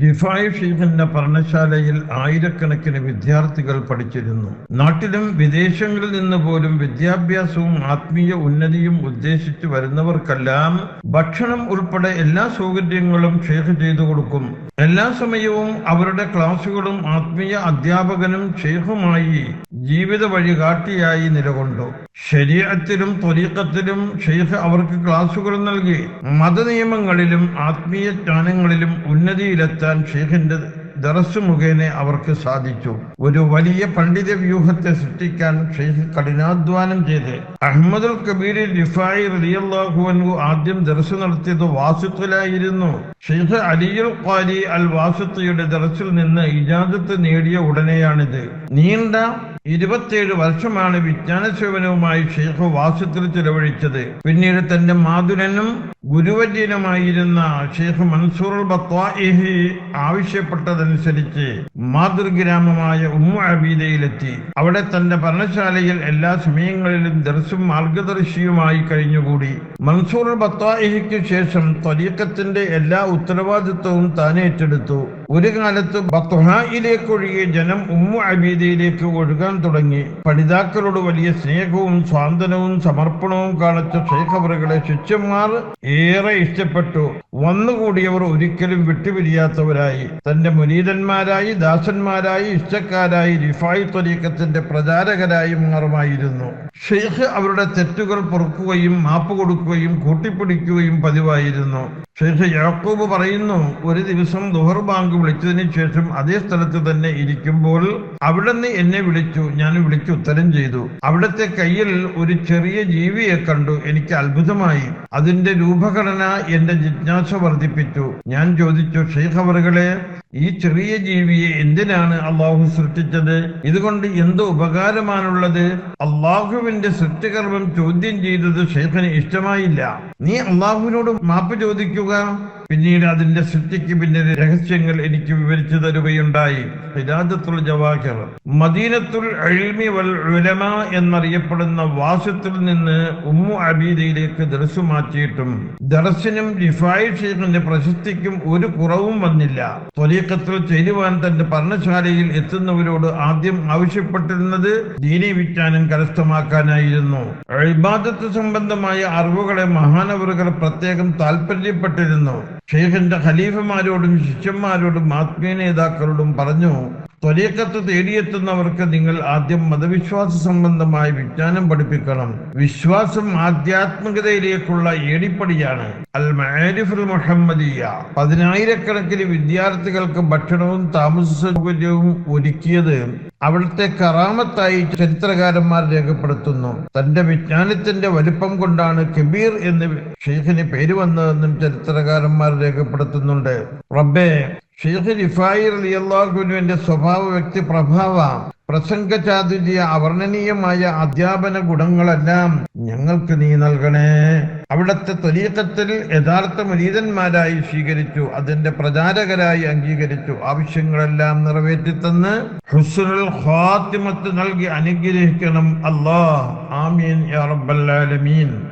ലിഫായ് ഷെയ്ഖിന്റെ പഠനശാലയിൽ ആയിരക്കണക്കിന് വിദ്യാർത്ഥികൾ പഠിച്ചിരുന്നു. നാട്ടിലും വിദേശങ്ങളിൽ നിന്ന് പോലും വിദ്യാഭ്യാസവും ആത്മീയ ഉന്നതിയും ഉദ്ദേശിച്ചു വരുന്നവർക്കെല്ലാം ഭക്ഷണം ഉൾപ്പെടെ എല്ലാ സൗകര്യങ്ങളും ഷെയ്ഖ് ചെയ്തു കൊടുക്കും. എല്ലാ സമയവും അവരുടെ ക്ലാസുകളും ആത്മീയ അധ്യാപകനും ഷെയ്ഖുമായി ജീവിത വഴികാട്ടിയായി നിലകൊണ്ടു. ശരീരത്തിലും ത്വരീക്കത്തിലും ഷെയ്ഖ് അവർക്ക് ക്ലാസുകൾ നൽകി. മതനിയമങ്ങളിലും ആത്മീയ ജ്ഞാനങ്ങളിലും ഉന്നതിയിലെത്താൻ ഷെയ്ഖിന്റെ ദറസ് മുഖേന അവർക്ക് സാധിച്ചു. ഒരു വലിയ പണ്ഡിത വ്യൂഹത്തെ സൃഷ്ടിക്കാൻ ഷെയ്ഖ് കഠിനാധ്വാനം ചെയ്ത്. അഹമ്മദുൽ കബീർ റിഫായി റലിയല്ലാഹുവൻഹു ആദ്യം ദർസ് നടത്തിയത് വാസിത്തിലായിരുന്നു. ഷെയ്ഖ് അലിയുൽ ഖാലി അൽ വാസിത്തയുടെ ദർസിൽ നിന്ന് ഇജാദത്ത് നേടിയ ഉടനെയാണിത്. നീണ്ട ഇരുപത്തിയേഴ് വർഷമാണ് വിജ്ഞാന സേവനവുമായി ഷെയ്ഖ് വാസുത്തിൽ ചെലവഴിച്ചത്. പിന്നീട് തന്റെ മാതുരനും ഗുരുവര്യനുമായിരുന്ന ഷെയ്ഖ് മൻസൂർ ബത്വാഇഹി ആവശ്യപ്പെട്ടതനുസരിച്ച് മാതൃഗ്രാമമായ ഉമ്മു അബീദയിലെത്തി. അവിടെ തന്റെ ഭരണശാലയിൽ എല്ലാ സമയങ്ങളിലും ദർസും മാർഗദർശിയുമായി കഴിഞ്ഞുകൂടി. മൻസൂർ ബത്വാഇഹിക്ക് ശേഷം ത്വരീക്കത്തിന്റെ എല്ലാ ഉത്തരവാദിത്വവും താൻ ഏറ്റെടുത്തു. ഒരു കാലത്ത് ബത്വഹയിലേക്കൊഴികെ ജനം ഉമ്മു അബീദയിലേക്ക് ഒഴുകാൻ തുടങ്ങി. പഠിതാക്കളോട് വലിയ സ്നേഹവും സ്വാന്തനവും സമർപ്പണവും കാണിച്ച ശേഖവറുകളെ ശിഷ്യന്മാർ ഏറെ ഇഷ്ടപ്പെട്ടു. വന്നുകൂടിയവർ ഒരിക്കലും വിട്ടുപിരിയാത്തവരായി. തന്റെ മുനീതന്മാരായി ദാസന്മാരായി ഇഷ്ടക്കാരായി റിഫായി ത്വരീക്കത്തിന്റെ പ്രചാരകരായി മാറുമായിരുന്നു. ഷെയ്ഖ് അവരുടെ തെറ്റുകൾ പൊറുക്കുകയും മാപ്പ് കൊടുക്കുകയും കൂട്ടിപ്പിടിക്കുകയും പതിവായിരുന്നു. ശേഷം യാക്കൂബ് പറയുന്നു ഒരു ദിവസം ദുഹർ ബാങ്ക് വിളിച്ചതിന് ശേഷം അതേ സ്ഥലത്ത് തന്നെ ഇരിക്കുമ്പോൾ അവിടെ നിന്ന് എന്നെ വിളിച്ചു. ഞാൻ വിളിച്ച് ഉത്തരം ചെയ്തു. അവിടുത്തെ കയ്യിൽ ഒരു ചെറിയ ജീവിയെ കണ്ടു. എനിക്ക് അത്ഭുതമായി. അതിന്റെ രൂപഘടന എന്റെ ജിജ്ഞാസ വർദ്ധിപ്പിച്ചു. ഞാൻ ചോദിച്ചു ഷെയ്ഖ് അവറുകളെ ഈ ചെറിയ ജീവിയെ എന്തിനാണ് അള്ളാഹു സൃഷ്ടിച്ചത്? ഇതുകൊണ്ട് എന്ത് ഉപകാരമാണുള്ളത്? അള്ളാഹുവിന്റെ സൃഷ്ടികർമ്മം ചോദ്യം ചെയ്തത് ഷെയ്ഖിന് ഇഷ്ടമായില്ല നീ അള്ളാഹുവിനോട് മാപ്പ് ചോദിക്കുക. പിന്നീട് അതിന്റെ സൃഷ്ടിക്ക് പിന്നിലെ രഹസ്യങ്ങൾ എനിക്ക് വിവരിച്ചു തരുകയുണ്ടായി. ഹിരാജത്തുൽ ജവാഹിർ. മദീനത്തുൽ അഴിമി വൽ ഉലമ എന്നറിയപ്പെടുന്ന വാസത്തിൽ നിന്ന് ഉമ്മു അബീദയിലേക്ക് ദർശു മാറ്റിയിട്ടും ദർശനും റിഫായി പ്രശസ്തിക്കും ഒരു കുറവും വന്നില്ല. ത്വരീക്കത്തിൽ ചേരുവാൻ തന്റെ പഠനശാലയിൽ എത്തുന്നവരോട് ആദ്യം ആവശ്യപ്പെട്ടിരുന്നത് ദീനി വിജ്ഞാനം കരസ്ഥമാക്കാനായിരുന്നു. അഴിബാദത്ത് സംബന്ധമായ അറിവുകളെ മഹാനവറുകൾ പ്രത്യേകം താല്പര്യപ്പെട്ടിരുന്നു ഷെയ്ഖിന്റെ ഖലീഫമാരോടും ശിഷ്യന്മാരോടും ആത്മീയ നേതാക്കളോടും പറഞ്ഞു ത്വരീക്കത്ത് തേടിയെത്തുന്നവർക്ക് നിങ്ങൾ ആദ്യം മതവിശ്വാസ സംബന്ധമായ വിജ്ഞാനം പഠിപ്പിക്കണം. വിശ്വാസം ആധ്യാത്മികതയിലേക്കുള്ള ഏടിപ്പടിയാണ്. അൽ മാരിഫുൽ മുഹമ്മദിയ പതിനായിരക്കണക്കിന് വിദ്യാർത്ഥികൾക്ക് ഭക്ഷണവും താമസ സൗകര്യവും ഒരുക്കിയത് അവിടുത്തെ കറാമത്തായി ചരിത്രകാരന്മാർ രേഖപ്പെടുത്തുന്നു. തന്റെ വിജ്ഞാനത്തിന്റെ വലുപ്പം കൊണ്ടാണ് കബീർ എന്ന് ഷെയ്ഖിന് പേര് വന്നതെന്നും ചരിത്രകാരന്മാർ രേഖപ്പെടുത്തുന്നുണ്ട്. റബ്ബേ ഷെയ്ഖ് റിഫായി റളിയല്ലാഹുവിന്റെ സ്വഭാവ വ്യക്തി പ്രഭാവ പ്രസംഗ അവർണനീയമായ അധ്യാപന ഗുണങ്ങളെല്ലാം ഞങ്ങൾക്ക് നീ നൽകണേ. അവിടത്തെ തൊലീക്കത്തിൽ യഥാർത്ഥ മുരീതന്മാരായി സ്വീകരിച്ചു അതിന്റെ പ്രചാരകരായി അംഗീകരിച്ചു ആവശ്യങ്ങളെല്ലാം നിറവേറ്റിത്തന്ന് ഹുസ്നുൽ ഖാത്തിമത്ത് നൽകി അനുഗ്രഹിക്കണം. അല്ലാ ആമീൻ യാ റബ്ബൽ ആലമീൻ.